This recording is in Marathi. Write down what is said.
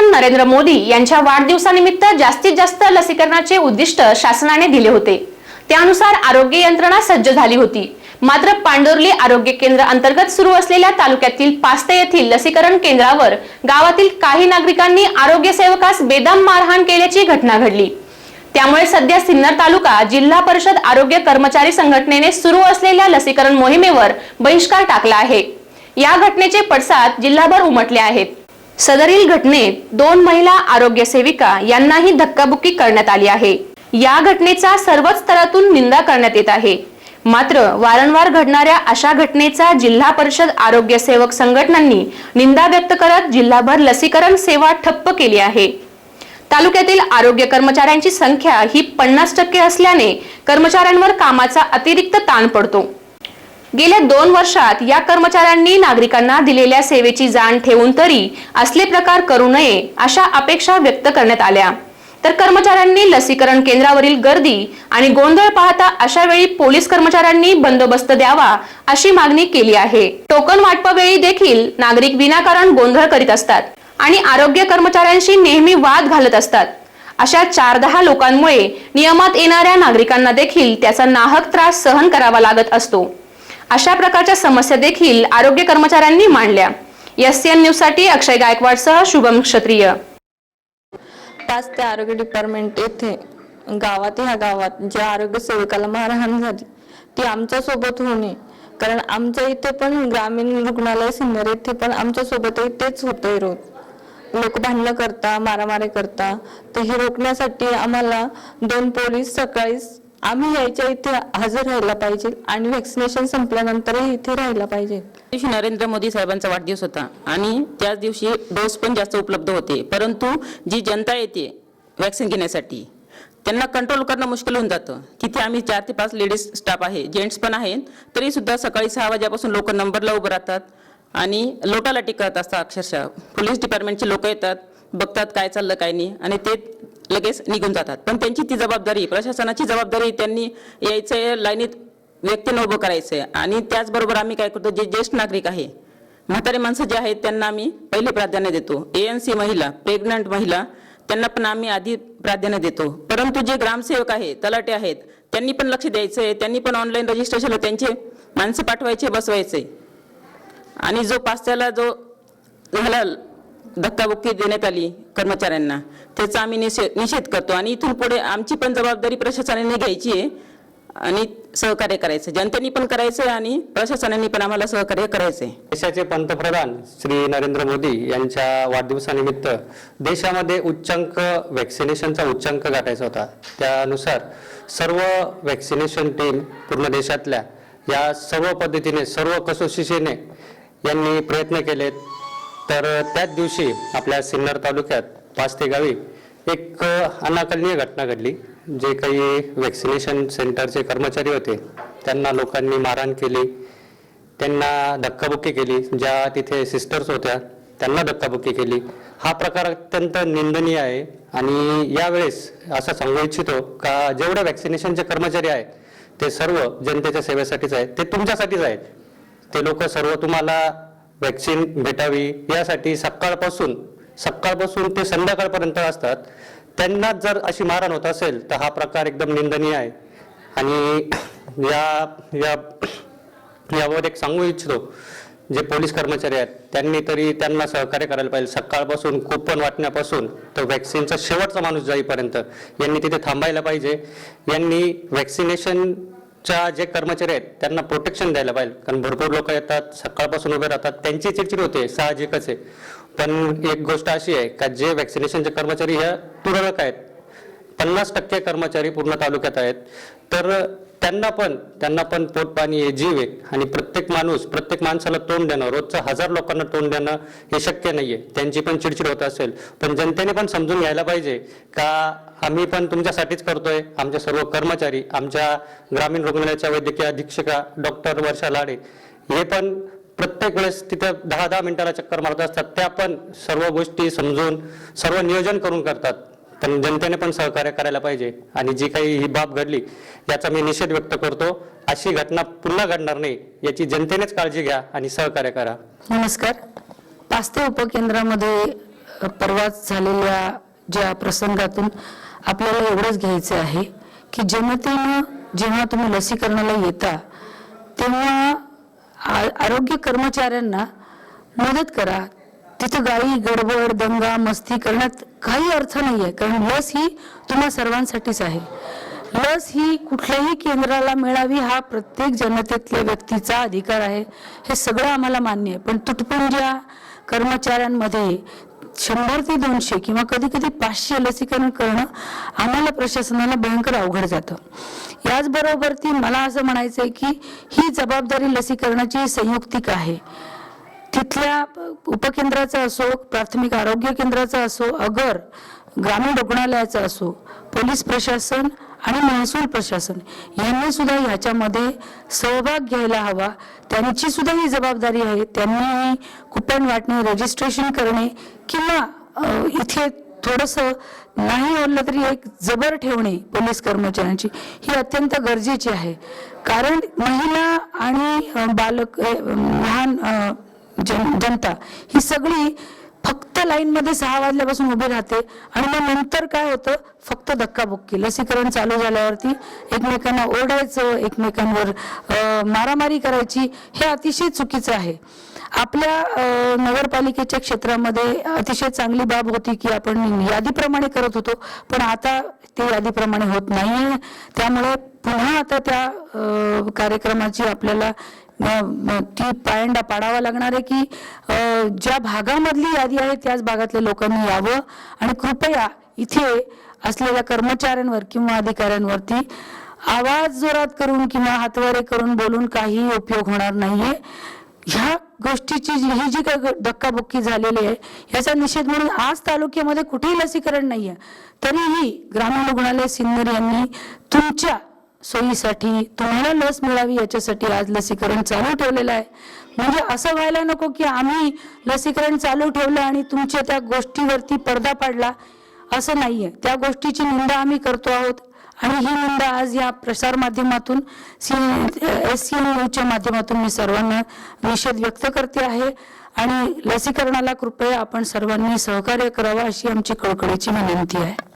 पंतप्रधान नरेंद्र मोदी यांच्या वाढदिवसानिमित्त जास्तीत जास्त लसीकरणाचे उद्दिष्ट शासनाने दिले होते. त्यानुसार आरोग्य यंत्रणा सज्ज झाली होती. मात्र पांडुर्ली आरोग्य केंद्र अंतर्गत सुरू असलेल्या तालुक्यातील पास्ते येथील लसीकरण केंद्रावर गावातील काही नागरिकांनी आरोग्य सेवकास बेदम मारहाण केल्याची घटना घडली. त्यामुळे सध्या सिन्नर तालुका जिल्हा परिषद आरोग्य कर्मचारी संघटनेने सुरू असलेल्या लसीकरण मोहिमेवर बहिष्कार टाकला आहे. या घटनेचे पडसाद जिल्हाभर उमटले आहेत. सदरील घटनेत दोन महिला आरोग्य सेविका यांनाही धक्काबुक्की करण्यात आली आहे. या घटनेचा सर्वच स्तरातून निंदा करण्यात येत आहे. मात्र वारंवार घडणाऱ्या अशा घटनेचा जिल्हा परिषद आरोग्य सेवक संघटनांनी निंदा व्यक्त करत जिल्हाभर लसीकरण सेवा ठप्प केली आहे. तालुक्यातील आरोग्य कर्मचाऱ्यांची संख्या ही पन्नास टक्के असल्याने कर्मचाऱ्यांवर कामाचा अतिरिक्त ताण पडतो. गेल्या दोन वर्षात या कर्मचाऱ्यांनी नागरिकांना दिलेल्या सेवेची जाण ठेवून तरी असले प्रकार करू नये अशा अपेक्षा व्यक्त करण्यात आल्या. तर कर्मचाऱ्यांनी लसीकरण केंद्रावरील गर्दी आणि गोंधळ पाहता अशा वेळी पोलीस कर्मचाऱ्यांनी बंदोबस्त द्यावा अशी मागणी केली आहे. टोकन वाटपावेळी देखील नागरिक विनाकारण गोंधळ करीत असतात आणि आरोग्य कर्मचाऱ्यांशी नेहमी वाद घालत असतात. अशा चार दहा लोकांमुळे नियमात येणाऱ्या नागरिकांना देखील त्याचा नाहक त्रास सहन करावा लागत असतो. अशा प्रकारच्या समस्या देखील आरोग्य कर्मचाऱ्यांनी मांडल्या. एस न्यूजसाठी अक्षय गायकवाडसह शुभम क्षत्रिय. पाच ते आरोग्य डिपार्टमेंट येथे गावात ह्या गावात ज्या आरोग्य सेविकाला मारहाण झाली ती आमच्यासोबत होणे. कारण आमच्या इथे पण ग्रामीण रुग्णालय सिन्नर येथे पण आमच्या सोबतही तेच होतंय रोज. लोक भांडणं करता मारामारी करता तर हे रोखण्यासाठी आम्हाला दोन पोलीस सकाळीच आम्ही यायच्या इथे हजर राहायला पाहिजे आणि व्हॅक्सिनेशन संपल्यानंतरही इथे राहायला पाहिजे. दिवशी नरेंद्र मोदी साहेबांचा वाढदिवस होता आणि त्याच दिवशी डोस पण जास्त उपलब्ध होते. परंतु जी जनता येते व्हॅक्सिन घेण्यासाठी त्यांना कंट्रोल करणं मुश्किल होऊन जातं. तिथे आम्ही चार ते पाच लेडीज स्टाफ आहे जेंट्स पण आहेत तरी सुद्धा सकाळी सहा वाजेपासून लोक नंबरला उभं राहतात आणि लोटालाटी करत असतात अक्षरशः. पोलीस डिपार्टमेंटचे लोक येतात बघतात काय चाललं काय नाही. आणि ते लगेच निघून जातात. पण त्यांची ती जबाबदारी प्रशासनाची जबाबदारी त्यांनी यायचं लाईनीत व्यक्तीनं उभं करायचं. आहे आणि त्याचबरोबर आम्ही काय करतो जे ज्येष्ठ नागरिक आहे म्हातारे माणसं जे आहेत त्यांना आम्ही पहिले प्राधान्य देतो. ए एन सी महिला प्रेग्नंट महिला त्यांना पण आम्ही आधी प्राधान्य देतो. परंतु जे ग्रामसेवक आहे तलाटे आहेत त्यांनी पण लक्ष द्यायचं आहे त्यांनी पण ऑनलाईन रजिस्ट्रेशन त्यांचे माणसं पाठवायचे बसवायचे. आणि जो पास्त्याला जो झाला धक्काबुक्की देण्यात आली कर्मचाऱ्यांना. त्याचा आम्ही निषेध निषेध करतो आणि इथून पुढे आमची पण जबाबदारी प्रशासनाने घ्यायची आहे आणि सहकार्य करायचं. जनतेने पण करायचं आहे आणि प्रशासनाने पण आम्हाला सहकार्य करायचं आहे. देशाचे पंतप्रधान श्री नरेंद्र मोदी यांच्या वाढदिवसानिमित्त देशामध्ये उच्चांक व्हॅक्सिनेशनचा उच्चांक गाठायचा होता. त्यानुसार सर्व व्हॅक्सिनेशन टीम पूर्ण देशातल्या या सर्व पद्धतीने सर्व कसोशीने यांनी प्रयत्न केलेत. तर त्याच दिवशी आपल्या सिन्नर तालुक्यात पाच ते गावी एक अनाकलनीय घटना घडली. जे काही व्हॅक्सिनेशन सेंटरचे कर्मचारी होते त्यांना लोकांनी मारहाण केली. त्यांना धक्काबुक्की केली. ज्या तिथे सिस्टर्स होत्या त्यांना धक्काबुक्की केली. हा प्रकार अत्यंत निंदनीय आहे. आणि यावेळेस असं सांगू इच्छितो का जेवढे व्हॅक्सिनेशनचे कर्मचारी आहेत ते सर्व जनतेच्या सेवेसाठीच आहेत. ते तुमच्यासाठीच आहेत. ते लोक सर्व तुम्हाला व्हॅक्सिन भेटावी यासाठी सकाळपासून सकाळपासून ते संध्याकाळपर्यंत असतात. त्यांना जर अशी मारहाण होत असेल तर हा प्रकार एकदम निंदनीय आहे. आणि या या यावर एक सांगू इच्छितो जे पोलीस कर्मचारी आहेत त्यांनी तरी त्यांना सहकार्य करायला पाहिजे. सकाळपासून कुपन वाटण्यापासून तर व्हॅक्सिनचा शेवटचा माणूस जाईपर्यंत यांनी तिथे थांबायला पाहिजे. यांनी च्या जे कर्मचारी आहेत त्यांना प्रोटेक्शन द्यायला पाहिजे. कारण भरपूर लोक येतात सकाळपासून उभे राहतात त्यांची चिडचिड होते साहजिकच आहे. पण एक गोष्ट अशी आहे का जे व्हॅक्सिनेशनचे कर्मचारी ह्या तुरळक आहेत पन्नास टक्के कर्मचारी पूर्ण तालुक्यात आहेत तर त्यांना पण त्यांना पण पोटपाणी आहे जीव आहे. आणि प्रत्येक माणूस प्रत्येक माणसाला तोंड देणं रोजचं हजार लोकांना तोंड देणं हे शक्य नाहीये. त्यांची पण चिडचिड होत असेल. पण जनतेने पण समजून घ्यायला पाहिजे का आम्ही पण तुमच्यासाठीच करतोय. आमचे सर्व कर्मचारी आमच्या ग्रामीण रुग्णालयाच्या वैद्यकीय अधीक्षिका डॉक्टर वर्षा लाडे हे पण प्रत्येक वेळेस तिथं दहा दहा मिनिटाला चक्कर मारत असतात. त्या पण सर्व गोष्टी समजून सर्व नियोजन करून करतात. पण जनतेने पण सहकार्य करायला पाहिजे. आणि जी काही ही बाब घडली याचा मी निषेध व्यक्त करतो. अशी घटना पुन्हा घडणार नाही याची जनतेनेच काळजी घ्या आणि सहकार्य करा. नमस्कार. पास्ते उपकेंद्रामध्ये परवाच झालेल्या ज्या प्रसंगातून आपल्याला एवढंच घ्यायचं आहे की जनतेनं जेव्हा तुम्ही लसीकरणाला येता तेव्हा आरोग्य कर्मचाऱ्यांना मदत करा. तिथं गाई गडबड दंगा मस्ती करण्यात काही अर्थ नाही आहे कारण लस ही तुम्हा सर्वांसाठीच आहे. लस ही कुठल्याही केंद्राला मिळावी हा प्रत्येक जनतेतल्या व्यक्तीचा अधिकार आहे हे सगळं आम्हाला मान्य आहे. पण तुटपुंज्या कर्मचाऱ्यांमध्ये शंभर ते दोनशे किंवा कधी कधी पाचशे लसीकरण करणं आम्हाला प्रशासनाला भयंकर अवघड जातं. याचबरोबर ती मला असं म्हणायचं आहे की ही जबाबदारी लसीकरणाची संयुक्तिक आहे. तिथल्या उपकेंद्राचा असो प्राथमिक आरोग्य केंद्राचा असो अगर ग्रामीण रुग्णालयाचा असो पोलीस प्रशासन आणि महसूल प्रशासन यांनी सुद्धा ह्याच्यामध्ये सहभाग घ्यायला हवा. त्यांची सुद्धा ही जबाबदारी आहे. त्यांनी कुपन वाटणे रजिस्ट्रेशन करणे किंवा इथे थोडंसं नाही बोललं तरी एक जबर ठेवणे पोलीस कर्मचाऱ्यांची ही अत्यंत गरजेची आहे. कारण महिला आणि बालक लहान जन जनता ही सगळी फक्त लाईनमध्ये सहा वाजल्यापासून उभी राहते. आणि मग नंतर काय होतं? फक्त धक्काबुक्की लसीकरण चालू झाल्यावरती एकमेकांना ओरडायचं एकमेकांवर मारामारी करायची हे अतिशय चुकीचं आहे. आपल्या नगरपालिकेच्या क्षेत्रामध्ये अतिशय चांगली बाब होती की आपण यादीप्रमाणे करत होतो. पण आता ते यादीप्रमाणे होत नाही त्यामुळे पुन्हा आता त्या कार्यक्रमाची आपल्याला ती पायंडा पाडावा लागणार आहे की ज्या भागामधली यादी आहे त्याच भागातल्या लोकांनी यावं आणि कृपया इथे असलेल्या कर्मचाऱ्यांवर किंवा अधिकाऱ्यांवरती आवाज जोरात करून किंवा हातवारे करून बोलून काही उपयोग होणार नाहीये. ह्या गोष्टीची जी ही जी काही धक्काबुक्की झालेली आहे याचा निषेध म्हणून आज तालुक्यामध्ये कुठेही लसीकरण नाहीये. तरीही ग्रामीण रुग्णालय सिन्नर यांनी तुमच्या सोयीसाठी तुम्हाला लस मिळावी याच्यासाठी आज लसीकरण चालू ठेवलेलं आहे. म्हणजे असं व्हायला नको की आम्ही लसीकरण चालू ठेवलं आणि तुमच्या त्या गोष्टीवरती पडदा पाडला. असं नाहीये. त्या गोष्टीची निंदा आम्ही करतो आहोत. आणि ही निंदा आज या प्रसार माध्यमातून सी एस सी न्यूजच्या माध्यमातून मी सर्वांना निषेध व्यक्त करते आहे. आणि लसीकरणाला कृपया आपण सर्वांनी सहकार्य करावं अशी आमची कळकळीची विनंती आहे.